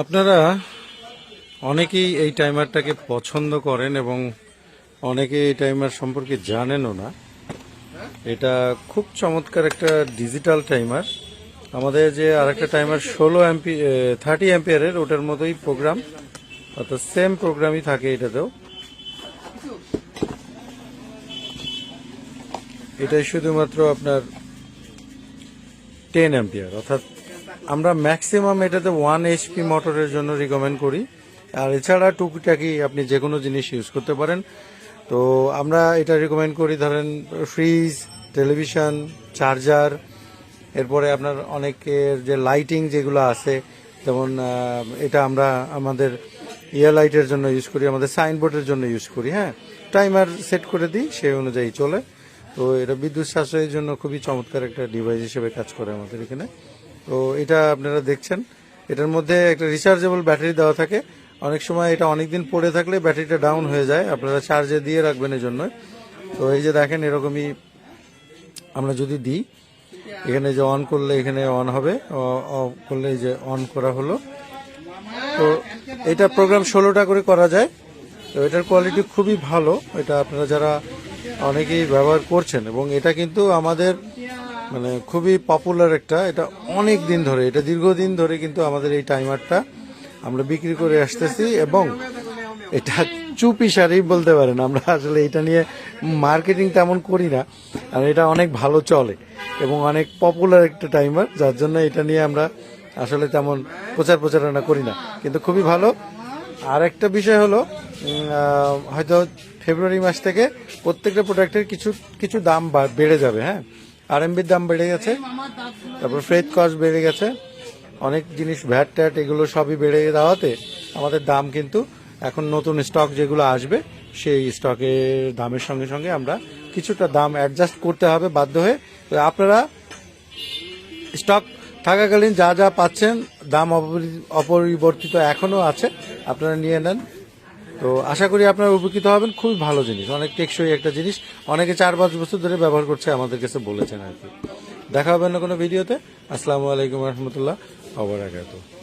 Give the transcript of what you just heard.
আপনারা অনেকেই এই টাইমারটাকে পছন্দ করেন এবং অনেকে এই টাইমার সম্পর্কে জানেনও না। এটা খুব চমৎকার একটা ডিজিটাল টাইমার। আমাদের যে আরেকটা টাইমার ষোলো এমপি থার্টি অ্যাম্পিয়ারের, ওটার মতোই প্রোগ্রাম। অর্থাৎ সেম প্রোগ্রামই থাকে এটাতেও। এটাই শুধুমাত্র আপনার টেন অ্যাম্পিয়ার, অর্থাৎ আমরা ম্যাক্সিমাম এটাতে ওয়ান এইচপি মোটরের জন্য রিকমেন্ড করি। আর এছাড়া টুকিটাকি আপনি যে কোনো জিনিস ইউজ করতে পারেন। তো আমরা এটা রিকমেন্ড করি, ধরেন ফ্রিজ টেলিভিশন চার্জার এরপরে আপনার অনেকের যে লাইটিং যেগুলো আছে, যেমন এটা আমরা আমাদের ইয়ার লাইটের জন্য ইউজ করি, আমাদের সাইনবোর্ডের জন্য ইউজ করি হ্যাঁ? টাইমার সেট করে দিই, সেই অনুযায়ী চলে। তো এটা বিদ্যুৎ সাশ্রয়ের জন্য খুবই চমৎকার একটা ডিভাইস হিসেবে কাজ করে আমাদের এখানে। তো এটা আপনারা দেখছেন। এটার মধ্যে একটা রিচার্জেবল ব্যাটারি দেওয়া থাকে। অনেক সময় এটা অনেকদিন পড়ে থাকলে ব্যাটারিটা ডাউন হয়ে যায়। আপনারা চার্জে দিয়ে রাখবেন এই জন্য তো এই যে দেখেন, এরকমই আমরা যদি দিই, এখানে যে অন করলে এখানে অন হবে। করলে যে অন করা হলো। তো এটা প্রোগ্রাম ষোলোটা করে করা যায়। তো এটার কোয়ালিটি খুবই ভালো। এটা আপনারা যারা অনেকেই ব্যবহার করছেন, এবং এটা কিন্তু আমাদের মানে খুবই পপুলার একটা, এটা অনেক দিন ধরে, এটা দীর্ঘদিন ধরে কিন্তু আমাদের এই টাইমারটা আমরা বিক্রি করে আসতেছি এবং এটা চুপি সারি বলতে পারেন, আমরা আসলে এটা নিয়ে মার্কেটিং তেমন করি না, আর এটা অনেক ভালো চলে এবং অনেক পপুলার একটা টাইমার যার জন্য এটা নিয়ে আমরা আসলে তেমন প্রচার প্রচারণা করি না, কিন্তু খুবই ভালো। আর একটা বিষয় হলো হয়তো ফেব্রুয়ারি মাস থেকে প্রত্যেকটা প্রোডাক্টের কিছু কিছু দাম বেড়ে যাবে হ্যাঁ? আরএমবির দাম বেড়ে গেছে, তারপর ফ্রেড কস্ট বেড়ে গেছে, অনেক জিনিস ভ্যাট ট্যাট এগুলো সবই বেড়ে যাওয়াতে আমাদের দাম কিন্তু এখন নতুন স্টক যেগুলো আসবে, সেই স্টকের দামের সঙ্গে সঙ্গে আমরা কিছুটা দাম অ্যাডজাস্ট করতে হবে বাধ্য হয়ে। আপনারা স্টক থাকাকালীন যা যা পাচ্ছেন, দাম অপরি- অপরিবর্তিত এখনও আছে, আপনারা নিয়ে নেন। তো আশা করি আপনারা উপকৃত হবেন। খুবই ভালো জিনিস। অনেক টেকসই একটা জিনিস। অনেকে চার পাঁচ বছর ধরে ব্যবহার করছে, আমাদের কাছে বলেছেন আর কি। দেখা হবে না কোনো ভিডিওতে। আসসালামু আলাইকুম রহমতুল্লাহ আবার